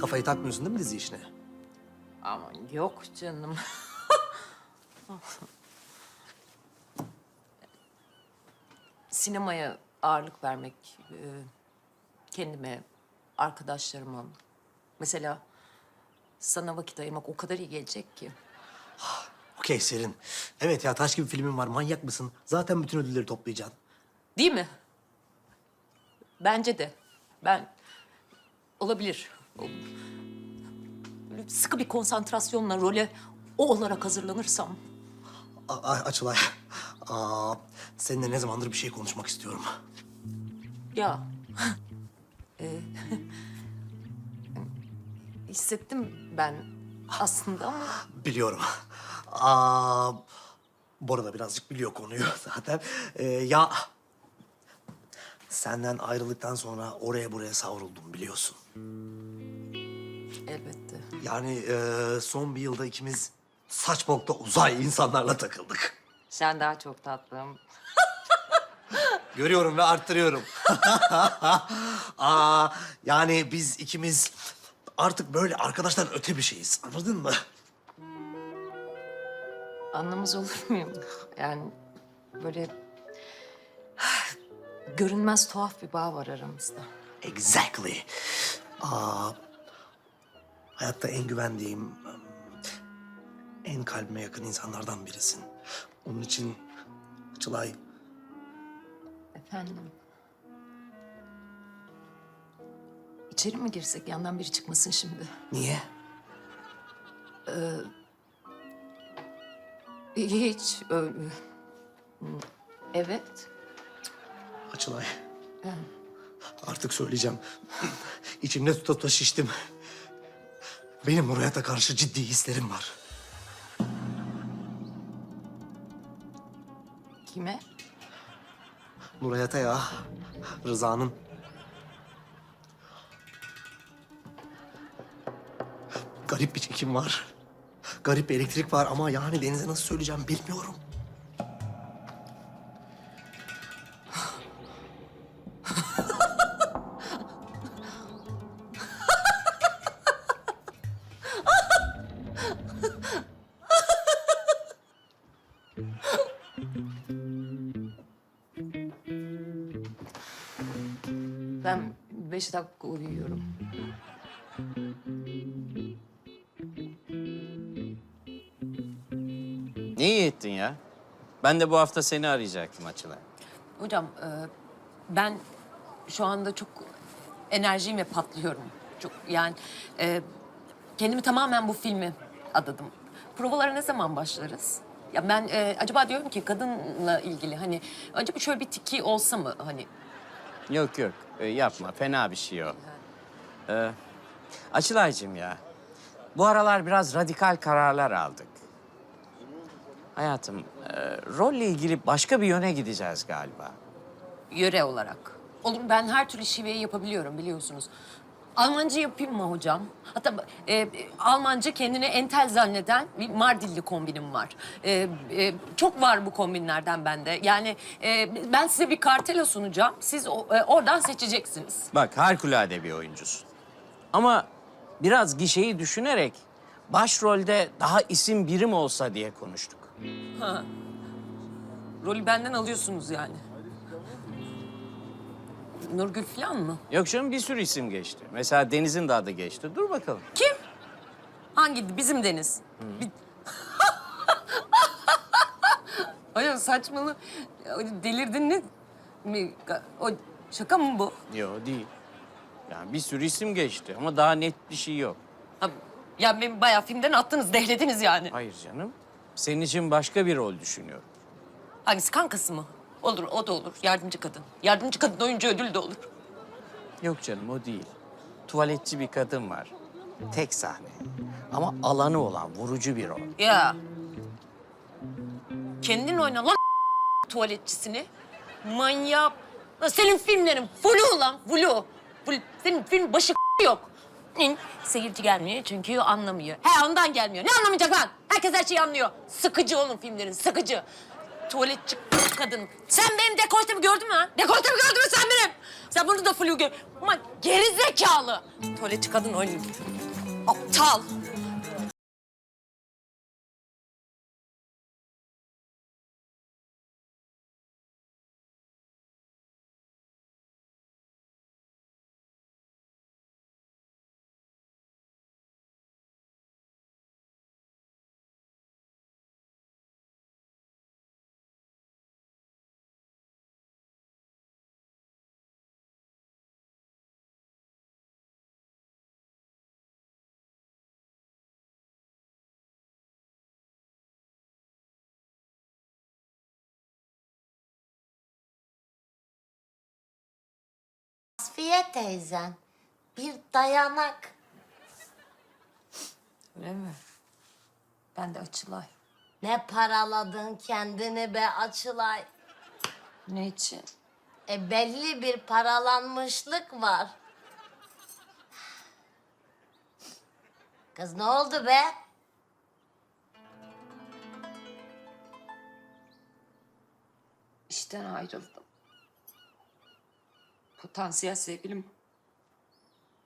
Kafayı takmıyorsun değil mi dizi işine? Aman yok canım. Sinemaya ağırlık vermek, e, kendime, arkadaşlarıma. Mesela sana vakit ayırmak o kadar iyi gelecek ki. Okey Serin. Evet ya taş gibi filmin var. Manyak mısın? Zaten bütün ödülleri toplayacaksın. Değil mi? Bence de. Ben olabilir. Böyle sıkı bir konsantrasyonla role o olarak hazırlanırsam. A- a- Açılay. Aa, seninle ne zamandır bir şey konuşmak istiyorum. Ya. Ee, hissettim ben aslında ama Biliyorum. Aa, Bora da birazcık biliyor konuyu zaten. Ee, ya senden ayrıldıktan sonra oraya buraya savruldum biliyorsun. Elbette. Yani e, son bir yılda ikimiz saçmalıkta uzay insanlarla takıldık. Sen daha çok tatlım. Görüyorum ve arttırıyorum. Aa, yani biz ikimiz artık böyle arkadaşlar öte bir şeyiz. Anladın mı? Anlamaz olur muyum? Yani böyle görünmez tuhaf bir bağ var aramızda. Exactly. Aa, hayatta en güvendiğim, en kalbime yakın insanlardan birisin. Onun için Çılay, Efendim? İçeri mi girsek? Yandan biri çıkmasın şimdi. niye? Hiç. ö- Evet. Açılay. Artık söyleyeceğim. İçimde tuta tuta şiştim. Benim Murat'a karşı ciddi hislerim var. Kime? Nur Hayat'a ya. Rıza'nın. Garip bir çekim var. Garip bir elektrik var ama yani Deniz'e nasıl söyleyeceğim bilmiyorum. Ben beş dakika uyuyorum. Ne iyi ettin ya? Ben de bu hafta seni arayacaktım Açılay. Hocam e, ben şu anda çok enerjimle patlıyorum. Çok yani e, kendimi tamamen bu filme adadım. Provalara ne zaman başlarız? Ya ben e, acaba diyorum ki kadınla ilgili hani acaba şöyle bir tiki olsa mı hani Yok yok e, yapma fena bir şey o. Ee, Açılaycığım ya. Bu aralar biraz radikal kararlar aldık. Hayatım, e, rolle ilgili başka bir yöne gideceğiz galiba. yöre olarak. Olur ben her türlü şiveyi yapabiliyorum biliyorsunuz. Almanca yapayım mı hocam? Hatta e, Almanca kendini entel zanneden bir Mardilli kombinim var. E, e, çok var bu kombinlerden bende. Yani e, ben size bir kartela sunacağım. Siz o- e, oradan seçeceksiniz. Bak harikulade bir oyuncusun. Ama biraz gişeyi düşünerek başrolde daha isim birim olsa diye konuştuk. Rolü benden alıyorsunuz yani. Nurgül falan mı? Yok canım bir sürü isim geçti. Mesela Deniz'in de adı geçti. Dur bakalım. Kim? Hangi? Bizim Deniz. Bir- Ay saçmalı. Delirdin mi? mi? O şaka mı bu? Yok değil. Yani bir sürü isim geçti ama daha net bir şey yok. Ha, ya beni bayağı filmden attınız, dehlediniz yani. Hayır canım. Senin için başka bir rol düşünüyorum. Hangisi kankası mı? Olur, o da olur. Yardımcı kadın. Yardımcı kadın oyuncu ödül de olur. Yok canım o değil. Tuvaletçi bir kadın var. Tek sahne. Ama alanı olan vurucu bir rol. Ya. Kendin oyna lan tuvaletçisini. Manyak. Lan senin filmlerin flu lan flu. Flu. Senin film başı yok. Hı, Seyirci gelmiyor çünkü anlamıyor. He ondan gelmiyor. Ne anlamayacak lan? Herkes her şeyi anlıyor. Sıkıcı oğlum filmlerin sıkıcı. Tuvaletçi kadın. Sen benim dekoltemi gördün mü ha? Dekoltemi gördün mü sen benim? Sen bunu da flu gör. Ama geri zekalı. Tuvaletçi kadın öyle. Aptal. Asfiye teyzen bir dayanak. Öyle mi? Ben de Açılay. Ne paraladın kendini be Açılay. Ne için? E belli bir paralanmışlık var. Kız ne oldu be? İşten ayrıldım. Potansiyel sevgilim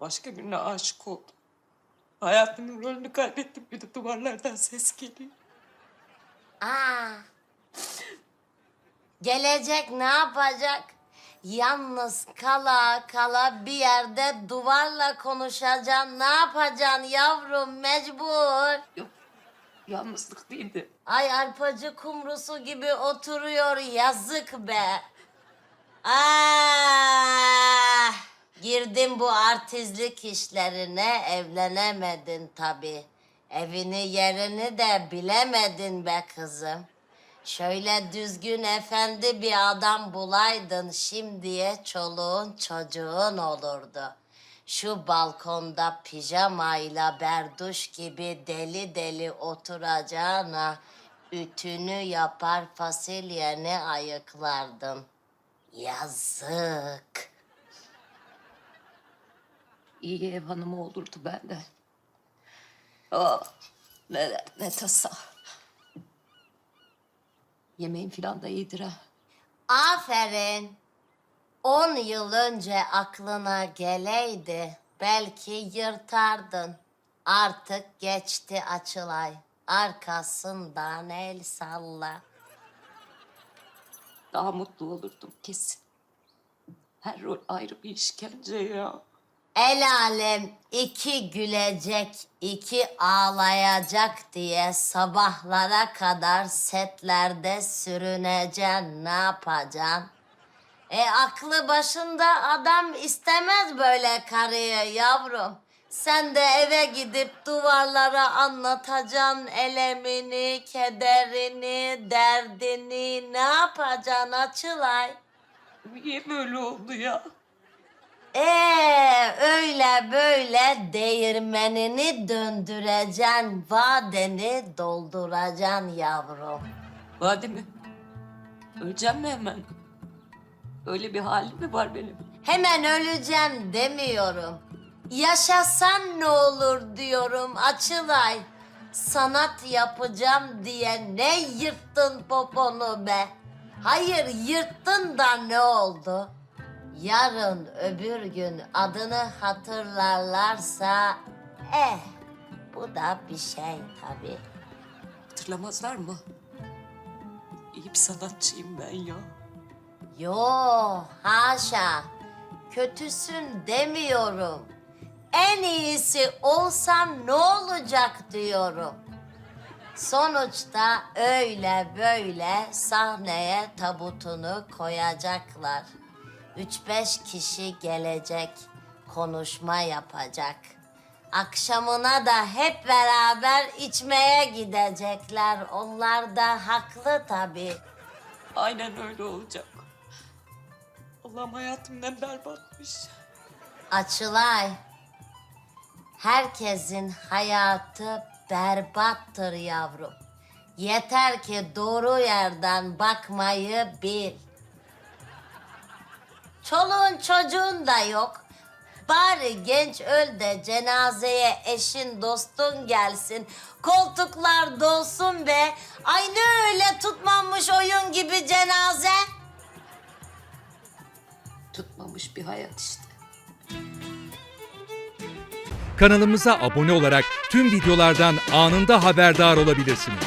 başka birine aşık oldum. Hayatımın rolünü kaybettim. Bir de duvarlardan ses geliyor. Aa. Gelecek ne yapacak? Yalnız kala kala bir yerde duvarla konuşacaksın. Ne yapacaksın yavrum mecbur. Yok, yalnızlık değildi. Ay arpacı kumrusu gibi oturuyor yazık be. Ah, girdim bu artistlik işlerine evlenemedin tabii. Evini yerini de bilemedin be kızım. Şöyle düzgün efendi bir adam bulaydın şimdiye çoluğun çocuğun olurdu. Şu balkonda pijamayla berduş gibi deli deli oturacağına ütünü yapar fasulyeni ayıklardın. Yazık. İyi ev hanımı olurdu bende. Oh, ne, ne tasa. Yemeğin filan da iyidir ha. Aferin. On yıl önce aklına geleydi belki yırtardın. Artık geçti açılay. Arkasından el salla. Daha mutlu olurdum kesin. Her rol ayrı bir işkence ya. El alem iki gülecek, iki ağlayacak diye sabahlara kadar setlerde sürüneceksin. Ne yapacaksın? E aklı başında adam istemez böyle karıyı yavrum. Sen de eve gidip duvarlara anlatacaksın elemini, kederini, derdini. Ne yapacaksın Açılay? Niye böyle oldu ya? Ee öyle böyle değirmenini döndüreceksin, vadeni dolduracaksın yavrum. Vade mi? Öleceğim mi hemen? Öyle bir halim mi var benim? Hemen öleceğim demiyorum. Yaşasan ne olur diyorum Açılay. Sanat yapacağım diye ne yırttın poponu be? Hayır yırttın da ne oldu? Yarın öbür gün adını hatırlarlarsa eh bu da bir şey tabii. Hatırlamazlar mı? İyi bir sanatçıyım ben ya. Yo haşa. Kötüsün demiyorum. En iyisi olsam ne olacak diyorum. Sonuçta öyle böyle sahneye tabutunu koyacaklar. Üç beş kişi gelecek, konuşma yapacak. Akşamına da hep beraber içmeye gidecekler. Onlar da haklı tabii. Aynen öyle olacak. Allah'ım hayatımdan berbatmış. Açılay. Herkesin hayatı berbattır yavrum. Yeter ki doğru yerden bakmayı bil. Çoluğun çocuğun da yok. Bari genç öl de cenazeye eşin dostun gelsin. Koltuklar dolsun be. Ay ne öyle tutmamış oyun gibi cenaze. Tutmamış bir hayat işte. Kanalımıza abone olarak tüm videolardan anında haberdar olabilirsiniz.